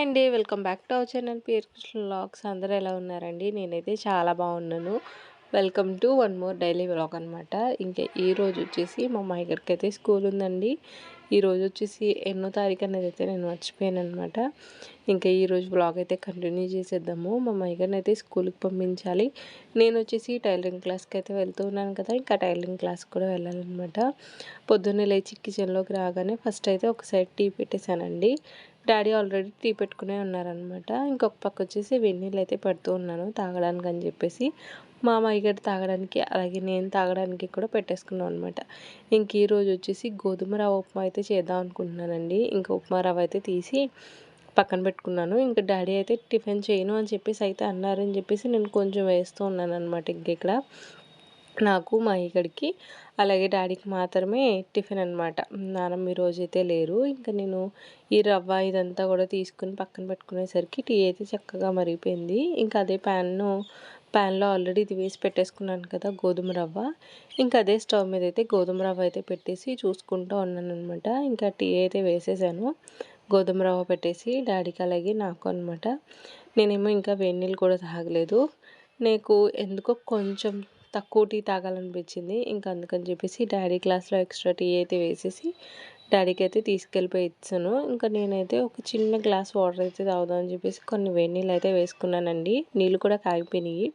Hi అండి. Welcome back to our channel pear Krishna vlogs అందరూ ఎలా ఉన్నారండి? నేనైతే చాలా బాగున్నాను. Welcome to one more daily vlog అనమాట ఇంకా ఈ రోజు వచ్చేసి మా అమ్మాయి గారికి అయితే స్కూల్ ఉందండి. ఈరోజు వచ్చేసి ఎన్నో తారీఖు అనేది అయితే నేను మర్చిపోయాను అనమాట ఇంకా ఈరోజు బ్లాగ్ అయితే కంటిన్యూ చేసేద్దాము. మా అమ్మాయి గారిని అయితే స్కూల్కి పంపించాలి. నేను వచ్చేసి టైలరింగ్ క్లాస్కి అయితే వెళ్తూ ఉన్నాను కదా. ఇంకా టైలరింగ్ క్లాస్కి కూడా వెళ్ళాలన్నమాట. పొద్దున్నే లేచి కిచెన్లోకి రాగానే ఫస్ట్ అయితే ఒక సైడ్ టీ పెట్టేశానండి. డాడీ ఆల్రెడీ టీ పెట్టుకునే ఉన్నారనమాట ఇంకొక పక్క వచ్చేసి వెన్నీళ్ళు అయితే పెడుతూ ఉన్నాను తాగడానికి అని చెప్పేసి. మా అమ్మాయి తాగడానికి అలాగే నేను తాగడానికి కూడా పెట్టేసుకున్నాం అనమాట ఇంక ఈరోజు వచ్చేసి గోధుమ రవ్వ ఉప్మా అయితే చేద్దాం అనుకుంటున్నానండి. ఇంకా ఉప్మా రవ్వ అయితే తీసి పక్కన పెట్టుకున్నాను. ఇంకా డాడీ అయితే టిఫిన్ చేయను అని చెప్పేసి అయితే అన్నారని చెప్పేసి నేను కొంచెం వేస్తూ ఉన్నాను అనమాట ఇంక ఇక్కడ. నాకు మా ఇక్కడికి అలాగే డాడీకి మాత్రమే టిఫిన్ అనమాట నాన్నమ్మ ఈరోజు అయితే లేరు. ఇంకా నేను ఈ రవ్వ ఇదంతా కూడా తీసుకుని పక్కన పెట్టుకునేసరికి టీ అయితే చక్కగా మరిగిపోయింది. ఇంకా అదే ప్యాన్ను ప్యాన్లో ఆల్రెడీ ఇది వేసి పెట్టేసుకున్నాను కదా గోధుమ రవ్వ. ఇంకా అదే స్టవ్ మీద అయితే గోధుమ రవ్వ అయితే పెట్టేసి చూసుకుంటూ ఉన్నాను అనమాట ఇంకా టీ అయితే వేసేసాను. గోధుమ రవ్వ పెట్టేసి డాడీకి అలాగే నాకు అనమాట నేనేమో ఇంకా వేడి కూడా తాగలేదు. నీకు ఎందుకో కొంచెం తక్కువ టీ తాగాలనిపించింది. ఇంకా అందుకని చెప్పేసి డాడీ గ్లాస్లో ఎక్స్ట్రా టీ అయితే వేసేసి డాడీకి అయితే తీసుకెళ్ళిపోయి ఇచ్చాను. ఇంకా నేనైతే ఒక చిన్న గ్లాస్ వాటర్ అయితే తాగుదామని చెప్పేసి కొన్ని వేడి నీళ్ళు అయితే వేసుకున్నానండి. నీళ్ళు కూడా కాగిపోయినాయి.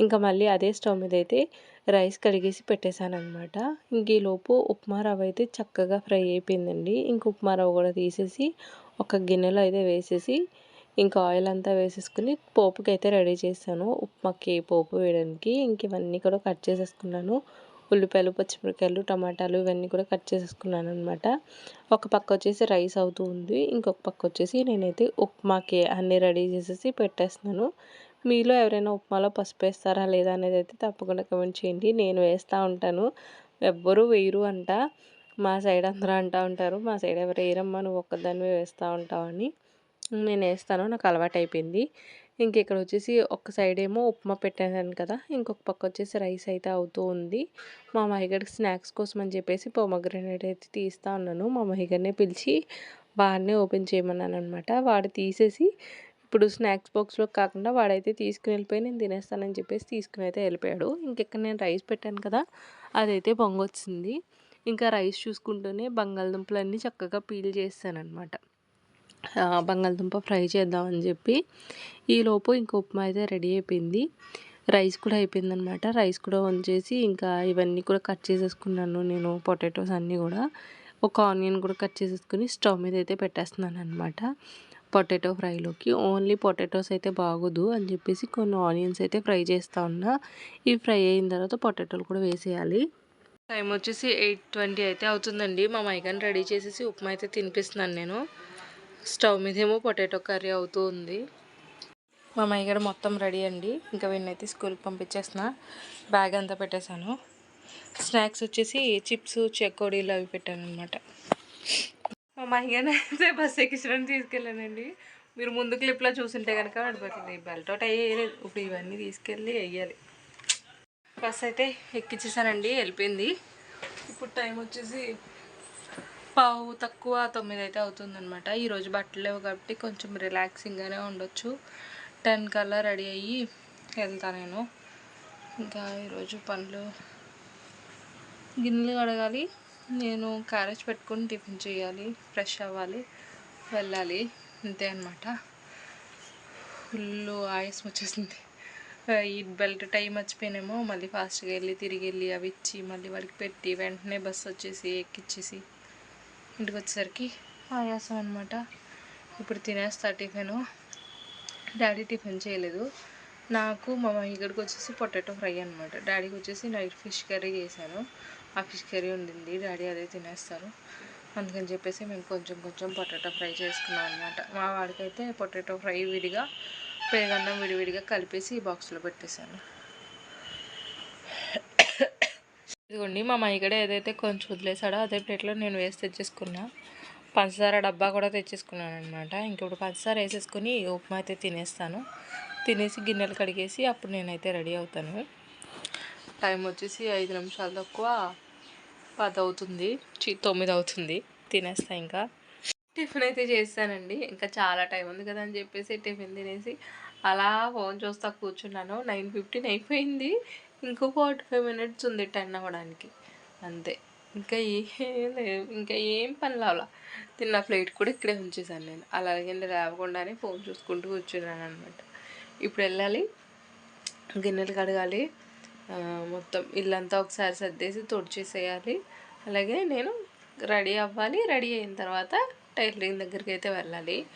ఇంకా మళ్ళీ అదే స్టవ్ మీద అయితే రైస్ కడిగేసి పెట్టేశానమాట అనమాట ఇంక ఈలోపు ఉప్మా రవ్వ అయితే చక్కగా ఫ్రై అయిపోయిందండి. ఇంక ఉప్మా రవ్వ కూడా తీసేసి ఒక గిన్నెలో అయితే వేసేసి ఇంకా ఆయిల్ అంతా వేసేసుకుని పోపుకి అయితే రెడీ చేశాను. ఉప్మాకి పోపు వేయడానికి ఇంక ఇవన్నీ కూడా కట్ చేసేసుకున్నాను. ఉల్లిపాయలు పచ్చిమిరకాయలు టమాటాలు ఇవన్నీ కూడా కట్ చేసేసుకున్నాను అనమాట ఒక పక్క వచ్చేసి రైస్ అవుతూ ఉంది. ఇంకొక పక్క వచ్చేసి నేనైతే ఉప్మాకి అన్నీ రెడీ చేసేసి పెట్టేస్తున్నాను. మీలో ఎవరైనా ఉప్మాలో పసుపు వేస్తారా లేదా అనేది అయితే తప్పకుండా కమెంట్ చేయండి. నేను వేస్తూ ఉంటాను. ఎవ్వరూ వేయరు అంట. మా సైడ్ అందరూ అంటూ ఉంటారు. మా సైడ్ ఎవరు వేయరమ్మా నువ్వు ఒక్కదాన్ని వేస్తూ ఉంటావని. నేను వేస్తాను. నాకు అలవాటు అయిపోయింది. ఇంక ఇక్కడ వచ్చేసి ఒక సైడ్ ఏమో ఉప్మా పెట్టాను కదా. ఇంకొక పక్క వచ్చేసి రైస్ అయితే అవుతూ ఉంది. మా మహిగడికి స్నాక్స్ కోసం అని చెప్పేసి పొమగ్రనేట్ అయితే తీస్తూ ఉన్నాను. మా మహిగడినే పిలిచి వాడినే ఓపెన్ చేయమన్నాను అనమాట వాడు తీసేసి ఇప్పుడు స్నాక్స్ బాక్స్లో కాకుండా వాడైతే తీసుకుని వెళ్ళిపోయి నేను తినేస్తానని చెప్పేసి తీసుకుని అయితే వెళ్ళిపోయాడు. ఇంకెక్కడ నేను రైస్ పెట్టాను కదా. అదైతే పొంగొచ్చింది ఇంకా రైస్ చూసుకుంటూనే బంగాళదుంపలన్నీ చక్కగా పీల్ చేస్తాను అనమాట బంగాళదుంప ఫ్రై చేద్దామని చెప్పి ఈలోపు ఇంక ఉప్మా అయితే రెడీ అయిపోయింది. రైస్ కూడా అయిపోయిందనమాట. రైస్ కూడా వంచేసి ఇంకా ఇవన్నీ కూడా కట్ చేసేసుకున్నాను నేను పొటాటోస్ అన్నీ కూడా. ఒక ఆనియన్ కూడా కట్ చేసేసుకుని స్టవ్ మీద అయితే పెట్టేస్తున్నాను అనమాట పొటాటో ఫ్రైలోకి. ఓన్లీ పొటాటోస్ అయితే బాగోదు అని చెప్పేసి కొన్ని ఆనియన్స్ అయితే ఫ్రై చేస్తూ ఉన్నా. ఇవి ఫ్రై అయిన తర్వాత పొటాటోలు కూడా వేసేయాలి. టైం వచ్చేసి ఎయిట్ ట్వంటీ అయితే అవుతుందండి. మా మైగాని రెడీ చేసేసి ఉప్మా అయితే తినిపిస్తున్నాను నేను. స్టవ్ మీదేమో పొటాటో కర్రీ అవుతూ ఉంది. మా మైగడ మొత్తం రెడీ అండి. ఇంకా వెన్నైతే స్కూల్కి పంపించేసిన బ్యాగ్ అంతా పెట్టేశాను. స్నాక్స్ వచ్చేసి చిప్స్ చెక్కోడీలు అవి పెట్టాను అనమాట మా మైగడ అయితే బస్ ఎక్కించడానికి తీసుకెళ్ళానండి. మీరు ముందు క్లిప్లో చూసుంటే కనుక అడిపోతుంది బెల్ట్ అవుట్ అయ్యేది ఇప్పుడు ఇవన్నీ తీసుకెళ్ళి వేయాలి బస్ అయితే ఎక్కించేసానండి వెళ్ళిపోయింది. ఇప్పుడు టైం వచ్చేసి పావు తక్కువ తొమ్మిది అయితే అవుతుందనమాట ఈరోజు బట్టలు లేవు కాబట్టి కొంచెం రిలాక్సింగ్గానే ఉండొచ్చు. టెన్ కల్లా రెడీ అయ్యి వెళ్తా నేను. ఇంకా ఈరోజు పనులు గిన్నెలు కడగాలి. నేను క్యారేజ్ పెట్టుకొని టిఫిన్ చేయాలి ఫ్రెష్ అవ్వాలి వెళ్ళాలి. అంతే అనమాట ఫుల్ ఆయస్ వచ్చేసింది. ఈ బెల్ట్ టైం మర్చిపోయినేమో మళ్ళీ ఫాస్ట్గా వెళ్ళి తిరిగి వెళ్ళి అవి ఇచ్చి మళ్ళీ వాడికి పెట్టి వెంటనే బస్సు వచ్చేసి ఎక్కిచ్చేసి ఇంటికి వచ్చేసరికి ఆయాసం అనమాట ఇప్పుడు తినేస్తా టిఫిన్. డాడీ టిఫిన్ చేయలేదు. నాకు మా ఇక్కడికి వచ్చేసి పొటాటో ఫ్రై అనమాట డాడీకి వచ్చేసి నైట్ ఫిష్ కర్రీ చేశాను. ఆ ఫిష్ కర్రీ ఉండింది. డాడీ అదే తినేస్తారు. అందుకని చెప్పేసి మేము కొంచెం కొంచెం పొటాటో ఫ్రై చేసుకున్నాం అనమాట మా వాడికైతే పొటాటో ఫ్రై విడిగా పేగన్నం విడివిడిగా కలిపేసి ఈ బాక్స్లో పెట్టేశాను. ఇదిగోండి మా మైగడ ఏదైతే కొంచెం వదిలేసాడో అదే ప్లేట్లో నేను వేసి తెచ్చేసుకున్నా. పంచదార డబ్బా కూడా తెచ్చేసుకున్నాను అనమాట ఇంకొకటి పంచదార వేసేసుకుని ఉప్మా అయితే తినేస్తాను. తినేసి గిన్నెలు కడిగేసి అప్పుడు నేనైతే రెడీ అవుతాను. టైం వచ్చేసి ఐదు నిమిషాలు తక్కువ పది అవుతుంది తొమ్మిది అవుతుంది. తినేస్తా ఇంకా. టిఫిన్ అయితే చేస్తానండి. ఇంకా చాలా టైం ఉంది కదా అని చెప్పేసి టిఫిన్ తినేసి అలా ఫోన్ చూస్తా కూర్చున్నాను. నైన్ ఫిఫ్టీన్ అయిపోయింది. ఇంకో ఫార్టీ ఫైవ్ మినిట్స్ ఉంది టెన్ అవ్వడానికి. అంతే. ఇంకా ఏం లేదు. ఇంకా ఏం పని లావలా. తిన్న ప్లేట్ కూడా ఇక్కడే ఉంచేసాను నేను. అలాగే లేవకుండానే ఫోన్ చూసుకుంటూ కూర్చున్నాను అనమాట ఇప్పుడు వెళ్ళాలి. గిన్నెలు కడగాలి. మొత్తం ఇల్లంతా ఒకసారి సర్దేసి తుడిచేసేయాలి. అలాగే నేను రెడీ అవ్వాలి. రెడీ అయిన తర్వాత టైలరింగ్ దగ్గరికి అయితే వెళ్ళాలి.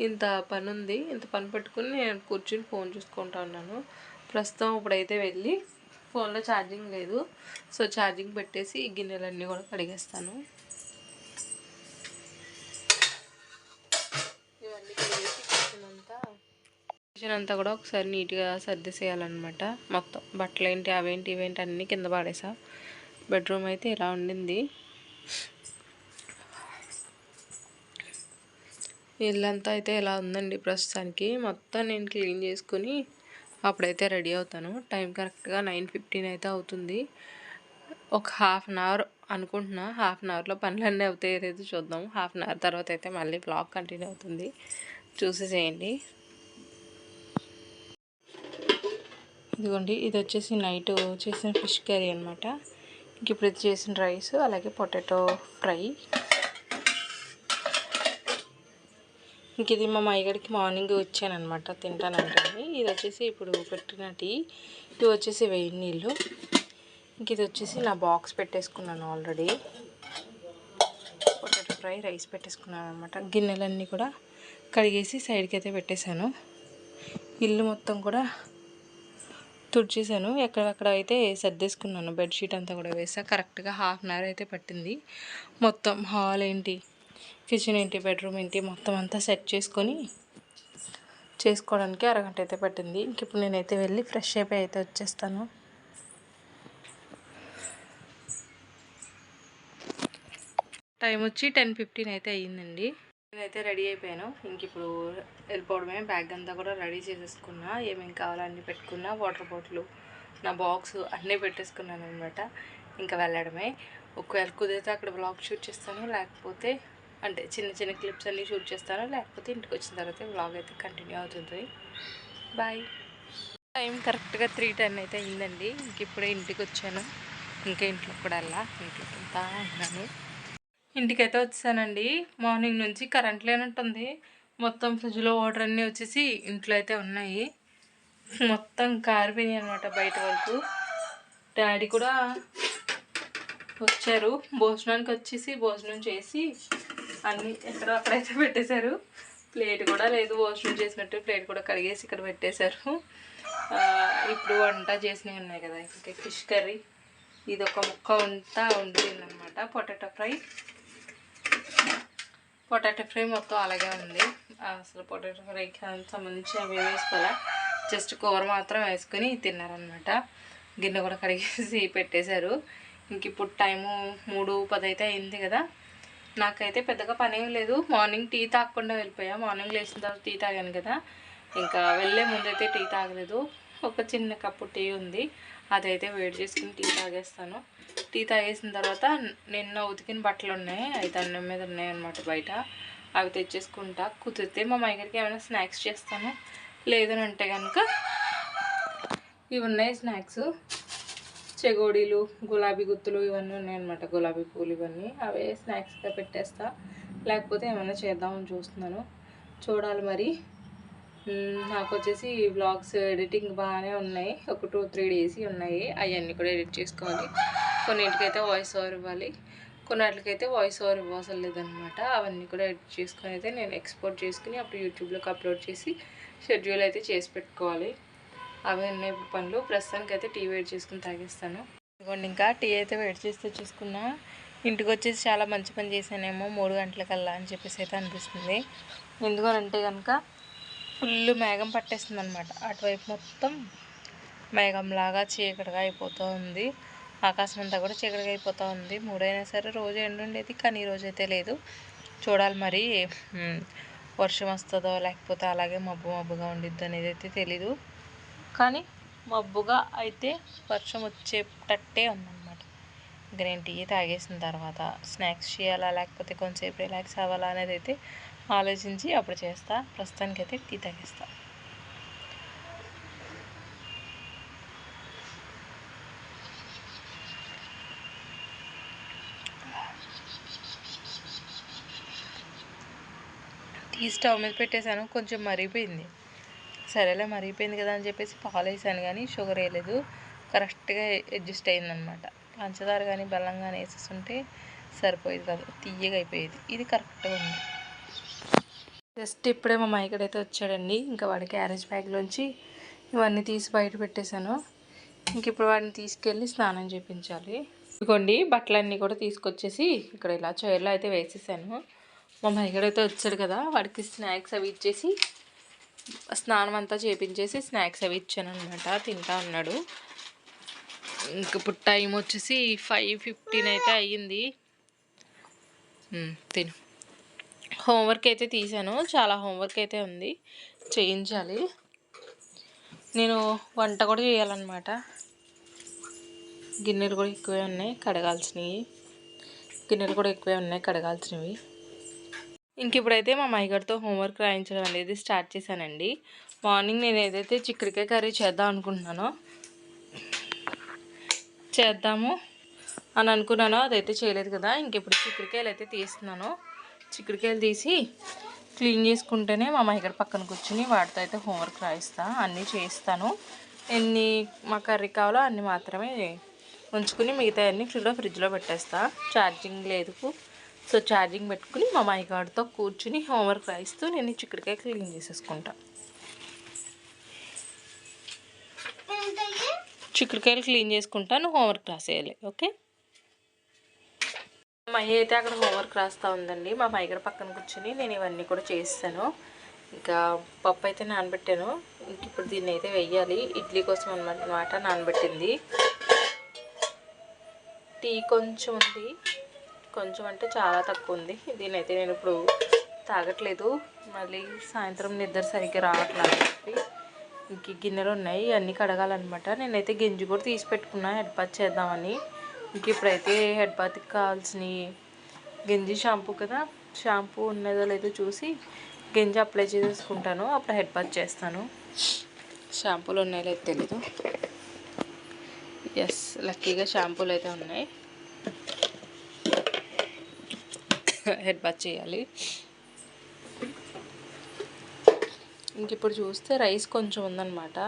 ఇంత పని ఉంది ఇంత పని పెట్టుకుని నేను కూర్చుని ఫోన్ చూసుకుంటా ఉన్నాను. ప్రస్తుతం ఇప్పుడైతే వెళ్ళి ఫోన్లో ఛార్జింగ్ లేదు. సో ఛార్జింగ్ పెట్టేసి గిన్నెలన్నీ కూడా కడిగేస్తాను. ఇవన్నీ కడిగేసి కిచెన్ అంతా కిచెన్ అంతా కూడా ఒకసారి నీట్గా సర్దిసేయాలన్నమాట. మొత్తం బట్టలు ఏంటి అవేంటి ఇవేంటి అన్నీ కింద పాడేసా. బెడ్రూమ్ అయితే ఇలా ఉండింది. ఇల్లంతా అయితే ఇలా ఉందండి ప్రస్తుతానికి. మొత్తం నేను క్లీన్ చేసుకుని అప్పుడైతే రెడీ అవుతాను. టైం కరెక్ట్గా నైన్ ఫిఫ్టీన్ అయితే అవుతుంది. ఒక హాఫ్ అన్ అవర్ అనుకుంటున్నా. హాఫ్ అన్ అవర్లో పనులన్నీ అవుతాయి. ఏదైతే చూద్దాం. హాఫ్ అన్ అవర్ తర్వాత అయితే మళ్ళీ బ్లాగ్ కంటిన్యూ అవుతుంది. చూసేసేయండి ఇదిగోండి. ఇది వచ్చేసి నైట్ చేసిన ఫిష్ కర్రీ అనమాట ఇంక ఇప్పుడు ఇది చేసిన రైస్ అలాగే పొటాటో ఫ్రై. ఇంక ఇది మా మాయగడికి మార్నింగ్ వచ్చానమాట తింటానంటే ఇది వచ్చేసి ఇప్పుడు పెట్టిన టీ ఇది వచ్చేసి వేడి నీళ్ళు. ఇంక ఇది వచ్చేసి నా బాక్స్ పెట్టేసుకున్నాను ఆల్రెడీ పొటాటో ఫ్రై రైస్ పెట్టేసుకున్నాను అనమాట గిన్నెలన్నీ కూడా కడిగేసి సైడ్కి అయితే పెట్టేశాను. ఇల్లు మొత్తం కూడా తుడిచేసాను ఎక్కడెక్కడ అయితే సర్దేసుకున్నాను. బెడ్షీట్ అంతా కూడా వేసా. కరెక్ట్గా హాఫ్ అన్ అవర్ అయితే పట్టింది. మొత్తం హాల్ ఏంటి? కిచెన్ ఏంటి బెడ్రూమ్ ఏంటి మొత్తం అంతా సెట్ చేసుకొని చేసుకోవడానికి అరగంట అయితే పట్టింది. ఇంక ఇప్పుడు నేనైతే వెళ్ళి ఫ్రెష్ అయిపోయి అయితే వచ్చేస్తాను. టైం వచ్చి టెన్ ఫిఫ్టీన్ అయితే అయ్యిందండి. నేనైతే రెడీ అయిపోయాను. ఇంక ఇప్పుడు వెళ్ళిపోవడమే. బ్యాగ్ అంతా కూడా రెడీ చేసేసుకున్నా. ఏమేమి కావాలన్నీ పెట్టుకున్నా. వాటర్ బాటిల్ నా బాక్స్ అన్నీ పెట్టేసుకున్నాను అనమాట ఇంకా వెళ్ళడమే. ఒకవేళ కుదిరితే అక్కడ బ్లాగ్ షూట్ చేస్తాను. లేకపోతే అంటే చిన్న చిన్న క్లిప్స్ అన్నీ షూట్ చేస్తాను లేకపోతే ఇంటికి వచ్చిన తర్వాత వ్లాగ్ అయితే కంటిన్యూ అవుతుంది బాయ్ టైం కరెక్ట్గా త్రీ టెన్ అయితే అయిందండి. ఇంక ఇప్పుడే ఇంటికి వచ్చాను ఇంకా ఇంట్లో కూడా అలా ఇంట్లోకి వెళ్తా ఉన్నాను ఇంటికైతే వచ్చానండి మార్నింగ్ నుంచి కరెంట్ లేనట్టుంది. మొత్తం ఫ్రిడ్జ్లో వాటర్ అన్నీ వచ్చేసి ఇంట్లో అయితే ఉన్నాయి. మొత్తం కారిపోయినాయి అనమాట బయట వరకు. డాడీ కూడా వచ్చారు. భోజనానికి వచ్చేసి భోజనం చేసి అన్నీ ఎక్కడో అక్కడైతే పెట్టేశారు. ప్లేట్ కూడా లేదు వాష్రూమ్ చేసినట్టు ప్లేట్ కూడా కడిగేసి ఇక్కడ పెట్టేశారు. ఇప్పుడు వంట చేసినవి ఉన్నాయి కదా ఇంకా ఫిష్ కర్రీ. ఇది ఒక ముక్క వంట ఉంటుందన్నమాట పొటాటో ఫ్రై. పొటాటో ఫ్రై మొత్తం అలాగే ఉంది. అసలు పొటాటో ఫ్రైకి సంబంధించి అవి వేసుకోవాలి? జస్ట్ కూర మాత్రం వేసుకొని తిన్నారనమాట గిన్నె కూడా కడిగేసి పెట్టేశారు. ఇంక ఇప్పుడు టైము మూడు పది అయితే అయింది కదా. నాకైతే పెద్దగా పని ఏం లేదు. మార్నింగ్ టీ తాగకుండా వెళ్ళిపోయా. మార్నింగ్ లేచిన తర్వాత టీ తాగాను కదా. ఇంకా వెళ్ళే ముందైతే టీ తాగలేదు. ఒక చిన్న కప్పు టీ ఉంది. అదైతే వేడి చేసుకుని టీ తాగేస్తాను. టీ తాగేసిన తర్వాత నిన్న ఉతికిన బట్టలు ఉన్నాయి. అవి అన్నం మీద ఉన్నాయన్నమాట బయట. అవి తెచ్చేసుకుంటా. కుదిరితే మా మైగరికి ఏమైనా స్నాక్స్ చేస్తాను. లేదని అంటే కనుక ఇవి ఉన్నాయి స్నాక్స్. చెగోడీలు గులాబీ గుత్తులు ఇవన్నీ ఉన్నాయన్నమాట. గులాబీ పూలు ఇవన్నీ. అవే స్నాక్స్గా పెట్టేస్తా. లేకపోతే ఏమైనా చేద్దామని చూస్తున్నాను. చూడాలి మరి. నాకు వచ్చేసి బ్లాగ్స్ ఎడిటింగ్ బాగానే ఉన్నాయి. ఒక టూ త్రీ డేస్ ఉన్నాయి. అవన్నీ కూడా ఎడిట్ చేసుకోవాలి. కొన్నింటికైతే వాయిస్ ఓవర్ ఇవ్వాలి. కొన్నిటికైతే వాయిస్ ఓవర్ ఇవ్వాల్సిన లేదనమాట అవన్నీ కూడా ఎడిట్ చేసుకొని అయితే నేను ఎక్స్పోర్ట్ చేసుకుని అప్పుడు యూట్యూబ్లోకి అప్లోడ్ చేసి షెడ్యూల్ అయితే చేసి పెట్టుకోవాలి. అవి ఉన్నాయి పనులు. ప్రస్తుతానికి అయితే టీ వెయిట్ చేసుకుని తాగేస్తాను. ఇదిగోండి ఇంకా టీ అయితే వెయిట్ చేస్తే చూసుకున్నా. ఇంటికి వచ్చేసి చాలా మంచి పని చేశానేమో మూడు గంటలకల్లా అని చెప్పేసి అయితే అనిపిస్తుంది. ఎందుకనంటే కనుక ఫుల్ మేఘం పట్టేస్తుంది అనమాట అటువైపు మొత్తం మేఘంలాగా చీకటిగా అయిపోతూ ఉంది. ఆకాశం అంతా కూడా చీకటిగా అయిపోతూ ఉంది. మూడైనా సరే రోజు ఎండుండేది కానీ ఈ రోజు అయితే లేదు. చూడాలి మరి వర్షం వస్తుందో లేకపోతే అలాగే మబ్బు మబ్బుగా ఉండిద్దో అనేది అయితే తెలీదు. మబ్బుగా అయితే వర్షం వచ్చేటట్టే ఉందన్నమాట. గ్రీన్ టీ తాగేసిన తర్వాత స్నాక్స్ చేయాలా లేకపోతే కొంచెంసేపు రిలాక్స్ అవ్వాలా అనేది అయితే ఆలోచించి అప్పుడు చేస్తా. అయితే టీ తాగేస్తా. టీ స్టవ్ మీద పెట్టేశాను. కొంచెం మరిగిపోయింది. సరేలే మరిగిపోయింది కదా అని చెప్పేసి పాలు వేసాను కానీ షుగర్ వేయలేదు. కరెక్ట్గా అడ్జస్ట్ అయిందనమాట పంచదార కానీ బెల్లం కానీ వేసేస్తుంటే సరిపోయేది కాదు. తీయగా అయిపోయేది. ఇది కరెక్ట్గా ఉంది. జస్ట్ ఇప్పుడే మా మైకడైతే వచ్చాడండి. ఇంకా వాడి క్యారేజ్ బ్యాగ్లోంచి ఇవన్నీ తీసి బయట పెట్టేశాను. ఇంక ఇప్పుడు వాడిని తీసుకెళ్ళి స్నానం చేయించాలి ఇదిగోండి బట్టలన్నీ కూడా తీసుకొచ్చేసి ఇక్కడ ఇలా చైర్లో అయితే వేసేసాను. మా మైగడైతే వచ్చాడు కదా వాడికి స్నాక్స్ అవి ఇచ్చేసి స్నానం అంతా చేపించేసి స్నాక్స్ అవి ఇచ్చాను అనమాట తింటా ఉన్నాడు ఇంక ఇప్పుడు టైం వచ్చేసి ఫైవ్ ఫిఫ్టీన్ అయితే అయ్యింది. తిను. హోంవర్క్ అయితే తీసాను చాలా హోంవర్క్ అయితే ఉంది. చేయించాలి. నేను వంట కూడా చేయాలన్నమాట. గిన్నెలు కూడా ఎక్కువే ఉన్నాయి. కడగాల్సినవి. గిన్నెలు కూడా ఎక్కువే ఉన్నాయి. కడగాల్సినవి. ఇంక ఇప్పుడైతే మా మైగడితో హోంవర్క్ రాయించడం అనేది స్టార్ట్ చేశానండి. మార్నింగ్ నేను ఏదైతే చిక్కడికాయ కర్రీ చేద్దాం అనుకుంటున్నానో చేద్దాము అని అనుకున్నానో అదైతే చేయలేదు కదా ఇంక ఇప్పుడు అయితే తీస్తున్నాను. చిక్కుడుకాయలు తీసి క్లీన్ చేసుకుంటేనే మా మైగడ పక్కన కూర్చుని వాటితో అయితే హోంవర్క్ రాయిస్తా అన్నీ చేయిస్తాను. ఎన్ని మా కర్రీ కావాలో అన్ని మాత్రమే ఉంచుకుని మిగతా అన్ని ఫ్రిడ్జ్లో ఫ్రిడ్జ్లో పెట్టేస్తా. ఛార్జింగ్ లేదు. సో ఛార్జింగ్ పెట్టుకుని మా మైగాడితో కూర్చుని హోంవర్క్ రాయిస్తూ నేను చిక్కడికాయ క్లీన్ చేసేసుకుంటా. చిక్కుడుకాయలు క్లీన్ చేసుకుంటాను హోంవర్క్ రాసేయాలి ఓకే? మా అయితే అక్కడ హోంవర్క్ రాస్తూ ఉందండి. మా మైగడ పక్కన కూర్చొని నేను ఇవన్నీ కూడా చేస్తాను ఇంకా పప్పు అయితే నానబెట్టాను. ఇంక ఇప్పుడు దీన్ని అయితే వెయ్యాలి ఇడ్లీ కోసం అనమాట నానబెట్టింది. టీ కొంచెం ఉంది. కొంచెం అంటే చాలా తక్కువ ఉంది దీని అయితే నేను ఇప్పుడు తాగట్లేదు. మళ్ళీ సాయంత్రం నిద్ర సరిగ్గా రావట్లేదు చెప్పి ఇంక గిన్నెలు ఉన్నాయి. అన్నీ కడగాలన్నమాట. నేనైతే గింజి కూడా తీసి పెట్టుకున్నా. హెడ్ బాత్ చేద్దామని. ఇంక ఇప్పుడైతే హెడ్ బాత్కి కావాల్సిన గింజి షాంపూ కదా. షాంపూ ఉన్నదో లేదో చూసి గింజ అప్లై చేసేసుకుంటాను. అప్పుడు హెడ్ బాత్ చేస్తాను. షాంపూలు ఉన్నాయో లేదో తెలీదు. ఎస్ లక్కీగా షాంపూలు అయితే ఉన్నాయి. హెడ్ బాత్ చేయాలి. ఇంక ఇప్పుడు చూస్తే రైస్ కొంచెం ఉందన్నమాట.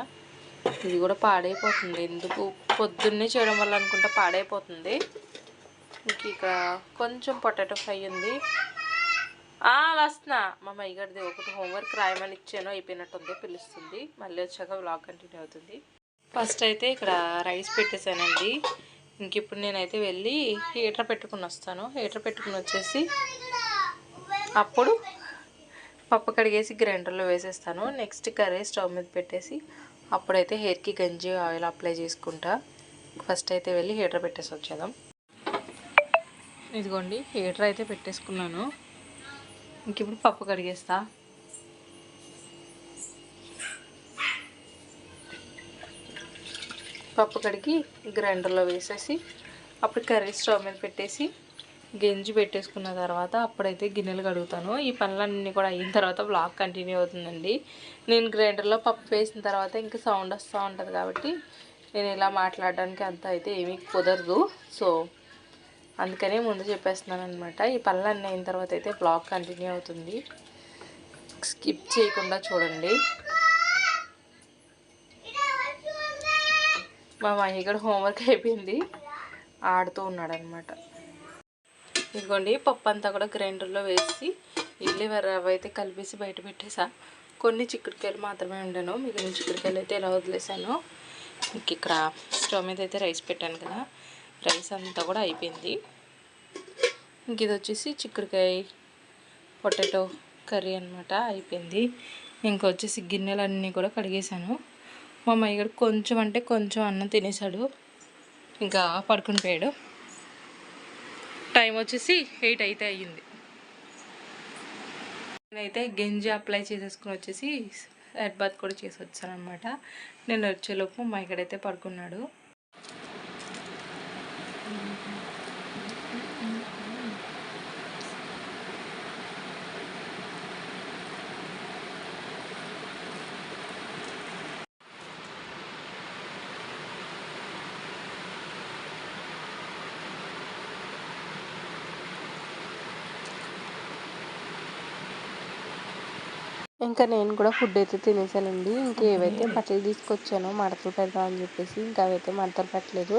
ఇది కూడా పాడైపోతుంది. ఎందుకు? పొద్దున్నే చేయడం వల్ల అనుకుంటా పాడైపోతుంది. ఇంక ఇక కొంచెం పొటాటో ఫ్రై ఉంది. వస్తున్నా మా మైగడిది ఒకటి హోంవర్క్ రాయమని ఇచ్చాను. అయిపోయినట్టుంది పిలుస్తుంది. మళ్ళీ వచ్చాక వ్లాగ్ కంటిన్యూ అవుతుంది. ఫస్ట్ అయితే ఇక్కడ రైస్ పెట్టేశానండి. ఇంక ఇప్పుడు నేనైతే వెళ్ళి హీటర్ పెట్టుకుని వస్తాను. హీటర్ పెట్టుకుని వచ్చేసి అప్పుడు పప్పు కడిగేసి గ్రైండర్లో వేసేస్తాను. నెక్స్ట్ కర్రీ స్టవ్ మీద పెట్టేసి అప్పుడైతే హెయిర్కి గంజి ఆయిల్ అప్లై చేసుకుంటా. ఫస్ట్ అయితే వెళ్ళి హీటర్ పెట్టేసి వచ్చేద్దాం. ఇదిగోండి హీటర్ అయితే పెట్టేసుకున్నాను. ఇంక ఇప్పుడు పప్పు కడిగేస్తా. పప్పు కడిగి గ్రైండర్లో వేసేసి అప్పుడు కర్రీ స్టవ్ మీద పెట్టేసి గెంజి పెట్టేసుకున్న తర్వాత అప్పుడైతే గిన్నెలు కడుగుతాను. ఈ పనులన్నీ కూడా అయిన తర్వాత బ్లాగ్ కంటిన్యూ అవుతుందండి. నేను గ్రైండర్లో పప్పు వేసిన తర్వాత ఇంకా సౌండ్ వస్తూ ఉంటుంది కాబట్టి నేను ఇలా మాట్లాడడానికి అంత అయితే ఏమీ కుదరదు. సో అందుకనే ముందు చెప్పేస్తున్నాను అనమాట ఈ పనులన్నీ అయిన తర్వాత అయితే బ్లాగ్ కంటిన్యూ అవుతుంది. స్కిప్ చేయకుండా చూడండి. మా మహిగడ హోంవర్క్ అయిపోయింది. ఆడుతూ ఉన్నాడు అనమాట ఇదిగోండి పప్పు అంతా కూడా గ్రైండర్లో వేసి ఇడ్లీ రవ్వ అయితే కలిపేసి బయట పెట్టేసా. కొన్ని చిక్కుడుకాయలు మాత్రమే ఉండాను మిగిలిన చిక్కుడుకాయలు అయితే ఇలా వదిలేసాను. ఇంక ఇక్కడ స్టవ్ మీద అయితే రైస్ పెట్టాను కదా రైస్ అంతా కూడా అయిపోయింది. ఇంక ఇది వచ్చేసి చిక్కుడుకాయ పొటాటో కర్రీ అనమాట అయిపోయింది. ఇంకొచ్చేసి గిన్నెలన్నీ కూడా కడిగేశాను మా అమ్మయ్య కొంచెం అంటే కొంచెం అన్నం తినేసాడు ఇంకా పడుకుని పోయాడు. టైం వచ్చేసి ఎయిట్ అయితే అయ్యింది. నేనైతే గంజి అప్లై చేసేసుకుని వచ్చేసి హెడ్ బాత్ కూడా చేసి వచ్చాను అనమాట నేను వచ్చేలోపు మా ఇక్కడైతే పడుకున్నాడు. ఇంకా నేను కూడా ఫుడ్ అయితే తినేసానండి. ఇంకా ఏవైతే బట్టలు తీసుకొచ్చానో మడతలు పెడదామని చెప్పేసి ఇంకా అవైతే మడతలు పెట్టలేదు.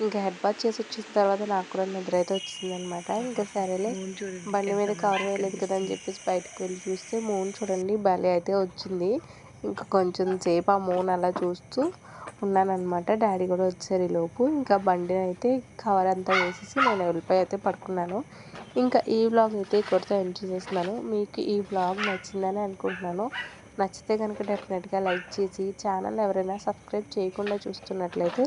ఇంకా హెడ్ బాత్ చేసి వచ్చిన తర్వాత నాకు కూడా నిద్ర అయితే వచ్చిందనమాట ఇంకా సరేలే బండి మీద కవర్ వేయలేదు కదా అని చెప్పేసి బయటకు వెళ్ళి చూస్తే మూన్ చూడండి భలే అయితే వచ్చింది. ఇంకా కొంచెం సేపు ఆ మూన్ అలా చూస్తూ ఉన్నానమాట డాడీ కూడా వచ్చారు లోపు. ఇంకా బండి అయితే కవర్ అంతా వేసేసి నేను వెళ్ళిపోయి అయితే పడుకున్నాను. ఇంకా ఈ బ్లాగ్ అయితే ఇక్కడితో ఎంజాయ్ చేస్తున్నాను మీకు ఈ బ్లాగ్ నచ్చిందని అనుకుంటున్నాను. నచ్చితే కనుక డెఫినెట్గా లైక్ చేసి ఛానల్ ఎవరైనా సబ్స్క్రైబ్ చేయకుండా చూస్తున్నట్లయితే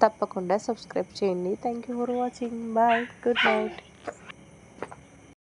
తప్పకుండా సబ్స్క్రైబ్ చేయండి. Thank you for watching bye good night